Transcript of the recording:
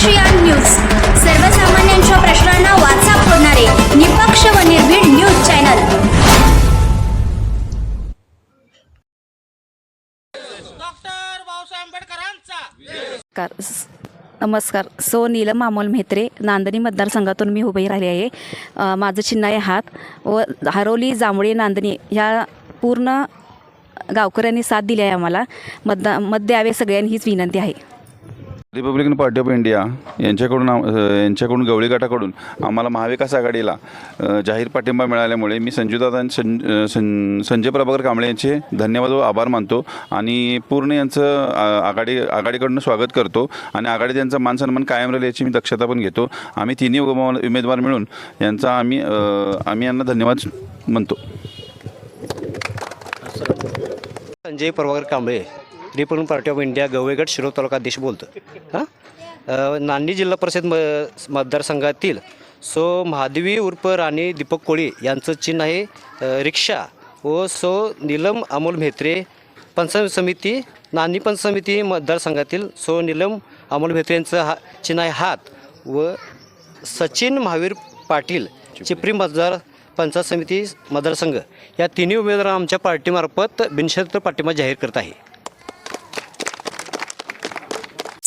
ASEAN news. सर्वसामान्यांच्या प्रश्नांना वाचा फोडणारे निपक्ष व निर्भीड न्यूज चॅनल. डॉक्टर नमस्कार. सो नीलम अमोल म्हेत्रे नांदणी मतदारसंघातून मी उभी राहिली आहे. माझं चिन्ह आहे हात. व हरोली जांभळी नांदणी ह्या पूर्ण गावकऱ्यांनी साथ दिली आहे आम्हाला. मतदा मत द्यावे सगळ्यांनी हीच विनंती आहे. रिपब्लिकन पार्टी ऑफ इंडिया यांच्याकडून यांच्याकडून गवळी गटाकडून आम्हाला महाविकास आघाडीला जाहीर पाठिंबा मिळाल्यामुळे मी संजूदादा आणि सं सं संजय प्रभाकर कांबळे यांचे धन्यवाद व आभार मानतो आणि पूर्ण यांचं आघाडी आघाडीकडून स्वागत करतो आणि आघाडीत यांचा मान सन्मान कायम राहील याची मी दक्षता पण घेतो. आम्ही तिन्ही उमेदवार उमेदवार मिळून यांचा आम्ही आम्ही यांना धन्यवाद म्हणतो. Sanjay Prabhakar Kamble. Republican Party of India Gavalgad Shirol taluka देश बोलतो हां? नांदी जिल्हा परिषद म मतदारसंघातील सो महादेवी उर्फ राणी दीपक कोळी यांचं चिन्ह आहे रिक्षा व सो नीलम अमोल म्हेत्रे पंचायत समिती नांदी पंचायत समिती मतदारसंघातील सो नीलम अमोल म्हेत्रे यांचं हा चिन्ह आहे हात व सचिन महावीर पाटील चिपरी मतदार पंचायत समिती मतदारसंघ. या तिन्ही उमेदवार आमच्या पार्टीमार्फत बिनशर्त पाठिंबा जाहीर करत आहे.